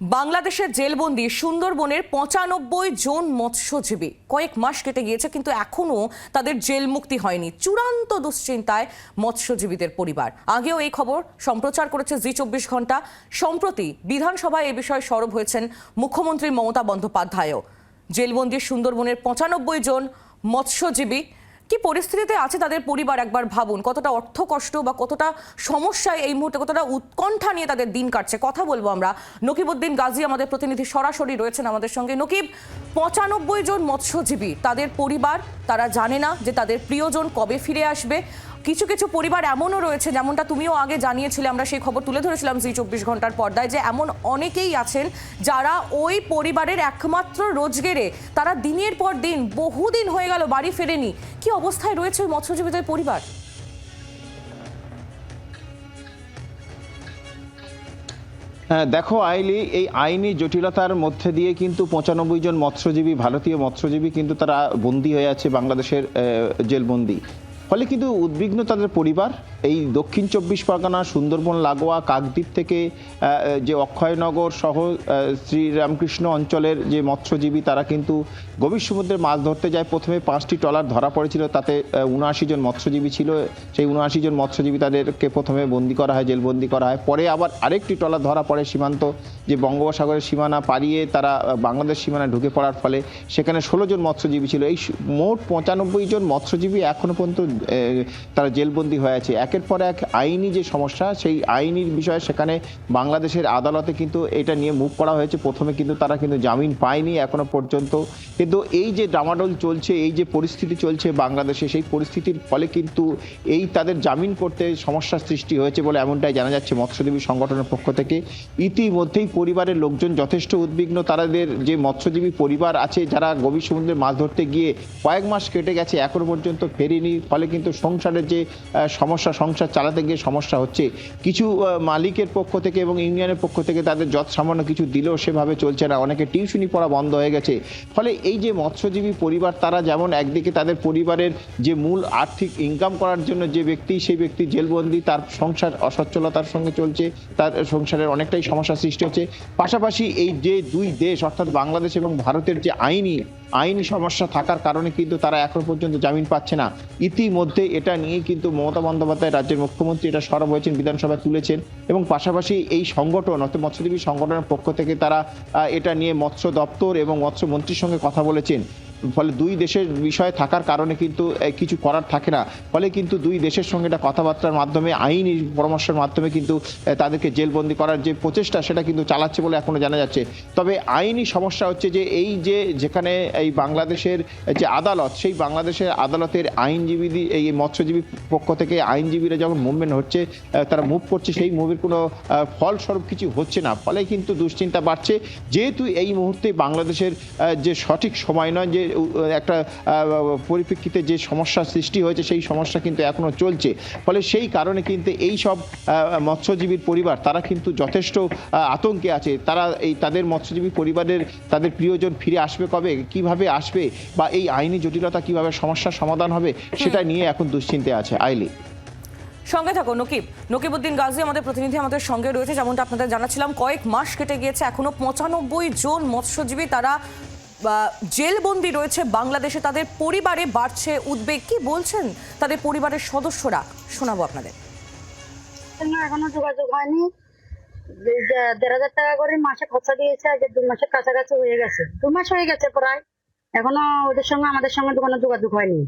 বাংলাদেশের জেলবন্দি সুন্দরবনের পঁচানব্বই জন মৎস্যজীবী। কয়েক মাস কেটে গিয়েছে, কিন্তু এখনও তাদের জেল মুক্তি হয়নি। চূড়ান্ত দুশ্চিন্তায় মৎস্যজীবীদের পরিবার। আগেও এই খবর সম্প্রচার করেছে জি চব্বিশ ঘণ্টা সম্প্রতি বিধানসভায় এ বিষয়ে সরব হয়েছেন মুখ্যমন্ত্রী মমতা বন্দ্যোপাধ্যায়ও। জেলবন্দি সুন্দরবনের পঁচানব্বই জন মৎস্যজীবী কি পরিস্থিতিতে আছে তাদের পরিবার একবার ভাবুন? কতটা অর্থ কষ্ট বা কতটা সমস্যায় এই মুহূর্তে, কতটা উৎকণ্ঠা নিয়ে তাদের দিন কাটছে? কথা বলব আমরা। নকিবউদ্দিন গাজী আমাদের প্রতিনিধি সরাসরি রয়েছেন আমাদের সঙ্গে। নকিব, পঁচানব্বই জন মৎস্যজীবী, তাদের পরিবার, তারা জানে না যে তাদের প্রিয়জন কবে ফিরে আসবে। কিছু কিছু পরিবার এমনও রয়েছে, যেমনটা তুমিও আগে জানিয়েছিলে, আমরা সেই খবর তুলে ধরেছিলাম জি চব্বিশ ঘণ্টার পর্দায়, যে এমন অনেকেই আছেন যারা ওই পরিবারের একমাত্র রোজগেরে তারা দিনের পর দিন, বহুদিন হয়ে গেল বাড়ি ফেরেনি। কি অবস্থায় রয়েছে ওই মৎস্যজীবীদের পরিবার? হ্যাঁ দেখো আইলি, এই আইনি জটিলতার মধ্যে দিয়ে কিন্তু পঁচানব্বই জন মৎস্যজীবী, ভারতীয় মৎস্যজীবী কিন্তু তারা বন্দী হয়ে আছে বাংলাদেশের জেলবন্দি। ফলে কিন্তু উদ্বিগ্ন তাদের পরিবার। এই দক্ষিণ চব্বিশ পরগনা, সুন্দরবন, লাগোয়া, কাকদ্বীপ থেকে যে অক্ষয়নগর সহ শ্রীরামকৃষ্ণ অঞ্চলের যে মৎস্যজীবী, তারা কিন্তু গভীর সমুদ্রে মাছ ধরতে যায়। প্রথমে পাঁচটি ট্রলার ধরা পড়েছিল, তাতে উনআশি জন মৎস্যজীবী ছিল। সেই উনআশি জন মৎস্যজীবী তাদেরকে প্রথমে বন্দি করা হয়, জেলবন্দি করা হয়। পরে আবার আরেকটি ট্রলার ধরা পড়ে সীমান্ত, যে বঙ্গোপসাগরের সীমানা পাড়িয়ে তারা বাংলাদেশ সীমানায় ঢুকে পড়ার ফলে সেখানে ষোলো জন মৎস্যজীবী ছিল। এই মোট পঁচানব্বই জন মৎস্যজীবী এখনও পর্যন্ত তারা জেলবন্দি হয়ে আছে। একের পর এক আইনি যে সমস্যা, সেই আইনির বিষয়ে সেখানে বাংলাদেশের আদালতে কিন্তু এটা নিয়ে মুভ করা হয়েছে। প্রথমে কিন্তু তারা কিন্তু জামিন পায়নি এখনও পর্যন্ত। কিন্তু এই যে ডামাডোল চলছে, এই যে পরিস্থিতি চলছে বাংলাদেশে, সেই পরিস্থিতির ফলে কিন্তু এই তাদের জামিন করতে সমস্যার সৃষ্টি হয়েছে বলে এমনটাই জানা যাচ্ছে মৎস্যজীবী সংগঠনের পক্ষ থেকে। ইতিমধ্যেই পরিবারের লোকজন যথেষ্ট উদ্বিগ্ন। তাদের যে মৎস্যজীবী পরিবার আছে, যারা গভীর সমুদ্রে মাছ ধরতে গিয়ে কয়েক মাস কেটে গেছে, এখনও পর্যন্ত ফেরেনি। ফলে কিন্তু সংসারের যে সমস্যা, সংসার চালাতে গিয়ে সমস্যা হচ্ছে। কিছু মালিকের পক্ষ থেকে এবং ইউনিয়নের পক্ষ থেকে তাদের যত সামান্য কিছু দিলেও সেভাবে চলছে না। অনেকে টিউশনি পড়া বন্ধ হয়ে গেছে। ফলে এই যে মৎস্যজীবী পরিবার, তারা যেমন একদিকে তাদের পরিবারের যে মূল আর্থিক ইনকাম করার জন্য যে ব্যক্তি, সেই ব্যক্তি জেলবন্দি, তার সংসার অসচ্ছলতার সঙ্গে চলছে, তার সংসারের অনেকটাই সমস্যা সৃষ্টি হচ্ছে। পাশাপাশি এই যে দুই দেশ, অর্থাৎ বাংলাদেশ এবং ভারতের যে আইনি আইনি সমস্যা থাকার কারণে কিন্তু তারা এখনও পর্যন্ত জামিন পাচ্ছে না। ইতিমধ্যে এটা নিয়ে কিন্তু মমতা বন্দ্যোপাধ্যায় রাজ্যের মুখ্যমন্ত্রী এটা সরব হয়েছেন বিধানসভায় তুলেছেন এবং পাশাপাশি এই সংগঠন অর্থাৎ মৎস্যজীবী সংগঠনের পক্ষ থেকে তারা এটা নিয়ে মৎস্য দপ্তর এবং মৎস্যমন্ত্রীর সঙ্গে কথা বলেছেন। ফলে দুই দেশের বিষয়ে থাকার কারণে কিন্তু কিছু করার থাকে না। ফলে কিন্তু দুই দেশের সঙ্গে এটা কথাবার্তার মাধ্যমে, আইনি পরামর্শের মাধ্যমে কিন্তু তাদেরকে জেলবন্দি করার যে প্রচেষ্টা, সেটা কিন্তু চালাচ্ছে বলে এখনও জানা যাচ্ছে। তবে আইনি সমস্যা হচ্ছে যে, এই যে যেখানে এই বাংলাদেশের যে আদালত, সেই বাংলাদেশের আদালতের আইনজীবী এই মৎস্যজীবী পক্ষ থেকে আইনজীবীরা যখন মুভমেন্ট হচ্ছে তারা মুভ করছে, সেই মুভের কোনো ফলস্বরূপ কিছু হচ্ছে না। ফলে কিন্তু দুশ্চিন্তা বাড়ছে। যেহেতু এই মুহূর্তে বাংলাদেশের যে সঠিক সময় নয়, যে একটা পরিপ্রেক্ষিতে যে সমস্যার সৃষ্টি হয়েছে সেই সমস্যা কিন্তু এখনও চলছে। ফলে সেই কারণে কিন্তু এই সব মৎস্যজীবীর পরিবার তারা কিন্তু যথেষ্ট আতঙ্কে আছে। তারা এই তাদের মৎস্যজীবী পরিবারের তাদের প্রিয়জন ফিরে আসবে কবে কীভাবে আসবে বা এই আইনি জটিলতা কীভাবে সমস্যার সমাধান হবে সেটা নিয়ে এখন দুশ্চিন্তে আছে আইলি। সঙ্গে থাকো নকিব। নকিবউদ্দিন গাজী আমাদের প্রতিনিধি আমাদের সঙ্গে রয়েছে যেমনটা আপনাদের জানাচ্ছিলাম কয়েক মাস কেটে গিয়েছে এখনও পঁচানব্বই জন মৎস্যজীবী তারা জেলবন্দি রয়েছে বাংলাদেশে, তাদের পরিবারে বাড়ছে উদ্বেগ। কি বলছেন তাদের পরিবারের সদস্যরা? শোনাবো আপনাদের। এখনও যোগাযোগ হয়নি। দেড় হাজার টাকা করে মাসে খরচা দিয়েছে আজ দু মাসের কাছাকাছি হয়ে গেছে। দু মাস হয়ে গেছে প্রায়। এখনও ওদের সঙ্গে, আমাদের সঙ্গে কোনো যোগাযোগ হয়নি।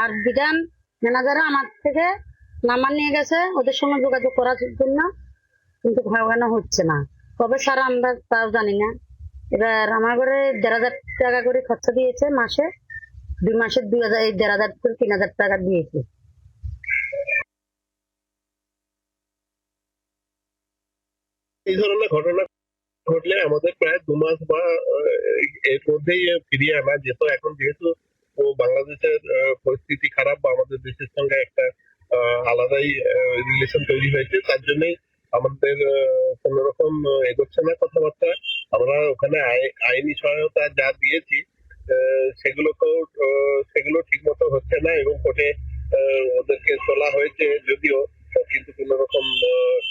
আর বিধান ম্যানেজারও আমার থেকে নাম্বার নিয়ে গেছে, ওদের সঙ্গে যোগাযোগ করার জন্য। কিন্তু কেন হচ্ছে না। কবে সারা আমরা তাও জানি না। এবার আমার ঘরে দেড় হাজার টাকা করে খরচা দিয়েছে মাসে। দুই মাসে দুই হাজার, এই দেড় হাজার করে তিন হাজার টাকা দিয়েছে। এই ধরনের ঘটনা ঘটলে আমাদের প্রায় দু মাস বা এর মধ্যেই ফিরিয়ে আনা। যেত এখন যেহেতু ও বাংলাদেশের পরিস্থিতি খারাপ বা আমাদের দেশের সঙ্গে একটা আলাদাই রিলেশন তৈরি হয়েছে, তার জন্যই আমাদের কোন রকম এগোচ্ছে না কথাবার্তা। আমরা ওখানে আই- আইনি সহায়তা যা দিয়েছি সেগুলো তো সেগুলো ঠিক মতো হচ্ছে না এবং কোর্টে ওদেরকে তোলা হয়েছে যদিও কিন্তু কোন রকম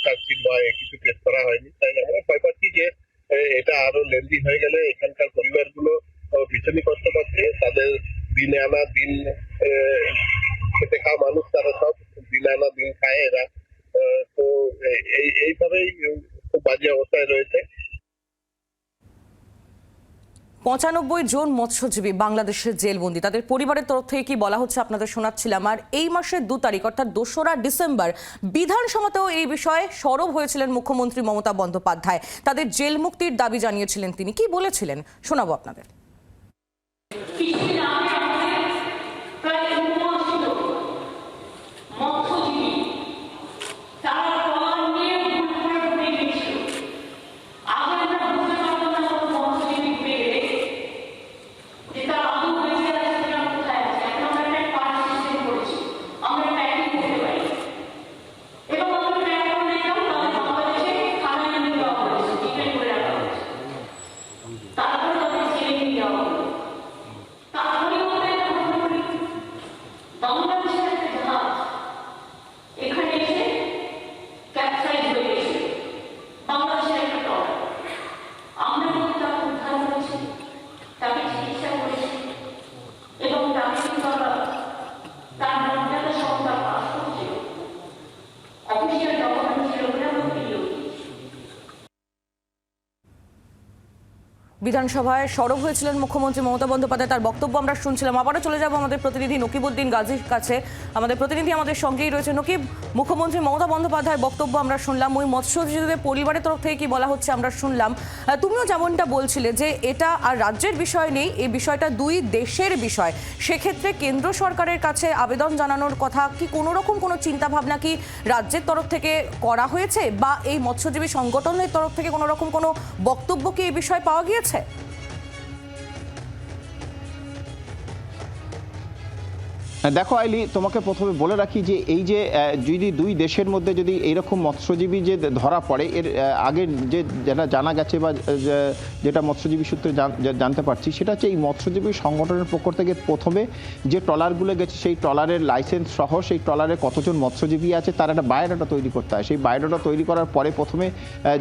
চার্জশিট বা কিছু পেশ করা হয়নি। তাই আমরা ভয় পাচ্ছি যে এটা আরও লেন্দি হয়ে গেলে এখানকার পরিবারগুলো ভীষণই কষ্ট পাচ্ছে। তাদের দিনে আনা দিন খেতে খাওয়া মানুষ, তারা সব দিনে আনা দিন খায় এরা। তো এই- এই, এইভাবেই খুব বাজে অবস্থায় রয়েছে। পঁচানব্বই জন মৎস্যজীবী বাংলাদেশের জেলবন্দি। তাদের পরিবারের তরফ থেকে কি বলা হচ্ছে, আপনাদের শোনাচ্ছিলাম। আর এই মাসের দু তারিখ, অর্থাৎ দোসরা ডিসেম্বর, বিধানসভাতেও এই বিষয়ে সরব হয়েছিলেন মুখ্যমন্ত্রী মমতা বন্দ্যোপাধ্যায়। তাদের জেল মুক্তির দাবি জানিয়েছিলেন তিনি। কি বলেছিলেন? শোনাবো আপনাদের কিছুদিন আগে আমাদের প্রায় উনআশি জন মৎস্যজীবী তারা ট্রলার নিয়ে ভুল করে ডুবে গিয়েছিল আগে আমরা বুঝতে পারতাম না কোনো মৎস্যজীবী পেয়ে যে তার আদৌ বেঁচে আছে কিনা কোথায় আছে এখন আমরা একটা পার্ট সিস্টেম করেছি আমরা প্যাকিং করতে পারি এবং আমরা প্যাক করে নিলাম তাদের বাংলাদেশে থানায় নিয়ে যাওয়া হয়েছে ডিপেন্ড করে রাখা হয়েছে তারপরে তাদের জেলে নিয়ে যাওয়া হলো তারপরে আমাদের একটা ঘটনা ঘটে। বাংলাদেশের একটা জাহাজ এখানে এসে ক্যাপসাইজ হয়ে গেছে বাংলাদেশের একটা ট্রলার আমরা কিন্তু তাকে উদ্ধার করেছি তাকে চিকিৎসা করেছি এবং তাকে কিন্তু আমরা তার মর্যাদা সহ তার পাসপোর্ট ছিল অফিসিয়াল ডকুমেন্ট ছিল বলে আমরা ফিরিয়ে দিয়েছি বিধানসভায় সরব হয়েছিলেন মুখ্যমন্ত্রী মমতা বন্দ্যোপাধ্যায়। তার বক্তব্য আমরা শুনছিলাম। আবারও চলে যাব আমাদের প্রতিনিধি নকিবউদ্দিন গাজীর কাছে। আমাদের প্রতিনিধি আমাদের সঙ্গেই রয়েছে নকিব, মুখ্যমন্ত্রী মমতা বন্দ্যোপাধ্যায়ের বক্তব্য আমরা শুনলাম। ওই মৎস্যজীবীদের পরিবারের তরফ থেকে কি বলা হচ্ছে আমরা শুনলাম। তুমিও যেমনটা বলছিলে যে এটা আর রাজ্যের বিষয় নেই, এই বিষয়টা দুই দেশের বিষয়। সেক্ষেত্রে কেন্দ্র সরকারের কাছে আবেদন জানানোর কথা কি কোনো রকম কোনো চিন্তা ভাবনা কি রাজ্যের তরফ থেকে করা হয়েছে? বা এই মৎস্যজীবী সংগঠনের তরফ থেকে কোনো রকম কোনো বক্তব্য কি এই বিষয়ে পাওয়া গিয়েছে? দেখো আইলি, তোমাকে প্রথমে বলে রাখি যে এই যে যদি দুই দেশের মধ্যে যদি এইরকম মৎস্যজীবী যে ধরা পড়ে, এর আগে যে যেটা জানা গেছে বা যেটা মৎস্যজীবী সূত্রে জানতে পারছি, সেটা হচ্ছে এই মৎস্যজীবী সংগঠনের পক্ষ থেকে প্রথমে যে ট্রলারগুলো গেছে, সেই ট্রলারের লাইসেন্স সহ সেই ট্রলারে কতজন মৎস্যজীবী আছে, তার একটা বায়োডাটা তৈরি করতে হয়। সেই বায়োডাটা তৈরি করার পরে প্রথমে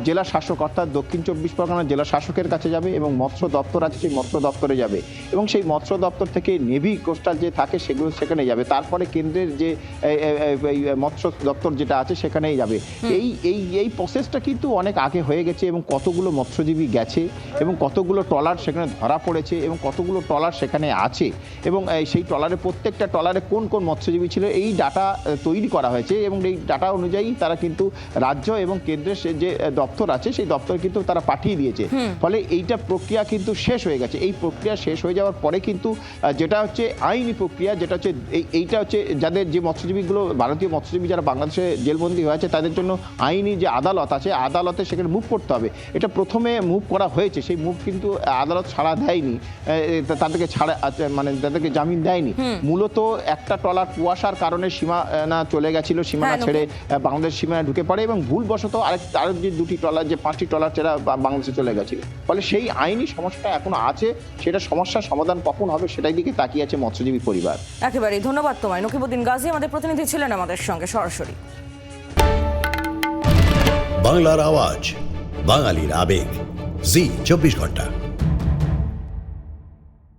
জেলা শাসক, অর্থাৎ দক্ষিণ চব্বিশ পরগনার জেলা শাসকের কাছে যাবে এবং মৎস্য দপ্তর আছে, সেই মৎস্য দপ্তরে যাবে। এবং সেই মৎস্য দপ্তর থেকে নেভি কোস্টাল যে থাকে, সেগুলো, সেখানে যাবে। তারপরে কেন্দ্রের যে মৎস্য দপ্তর যেটা আছে সেখানেই যাবে। এই এই এই প্রসেসটা কিন্তু অনেক আগে হয়ে গেছে এবং কতগুলো মৎস্যজীবী গেছে এবং কতগুলো ট্রলার সেখানে ধরা পড়েছে এবং কতগুলো ট্রলার সেখানে আছে এবং সেই ট্রলারে প্রত্যেকটা ট্রলারে কোন কোন মৎস্যজীবী ছিল এই ডাটা তৈরি করা হয়েছে এবং এই ডাটা অনুযায়ী তারা কিন্তু রাজ্য এবং কেন্দ্রের যে দপ্তর আছে সেই দপ্তর কিন্তু তারা পাঠিয়ে দিয়েছে। ফলে এইটা প্রক্রিয়া কিন্তু শেষ হয়ে গেছে। এই প্রক্রিয়া শেষ হয়ে যাওয়ার পরে কিন্তু যেটা হচ্ছে আইনি প্রক্রিয়া যেটা হচ্ছে এইটা হচ্ছে যাদের যে মৎস্যজীবীগুলো ভারতীয় মৎস্যজীবী যারা বাংলাদেশে জেলবন্দি হয়েছে তাদের জন্য আইনি যে আদালত আছে আদালতে সেখানে মুভ করতে হবে। এটা প্রথমে মুভ করা হয়েছে সেই মুভ কিন্তু আদালত ছাড়া দেয়নি। তাদেরকে ছাড়া আচ্ছা, মানে তাদেরকে জামিন দেয়নি। মূলত একটা ট্রলার কুয়াশার কারণে সীমানা চলে গেছিল সীমানা হ্যাঁ, ছেড়ে বাংলাদেশ সীমানা ঢুকে পড়ে এবং ভুলবশত আরেক আরও যে দুটি ট্রলার যে পাঁচটি ট্রলার সেটা বা- বাংলাদেশে চলে গেছিল। ফলে সেই আইনি সমস্যা এখনও আছে সেটা সমস্যার সমাধান কখন হবে সেটাই দিকে তাকিয়ে আছে মৎস্যজীবী পরিবার। একেবারেই ধন্যবাদ তোমায়। নকিবুদ্দিন গাজী আমাদের প্রতিনিধি ছিলেন আমাদের সঙ্গে সরাসরি। বাংলার আওয়াজ, বাঙালির আবেগ। জি, চব্বিশ ঘণ্টা।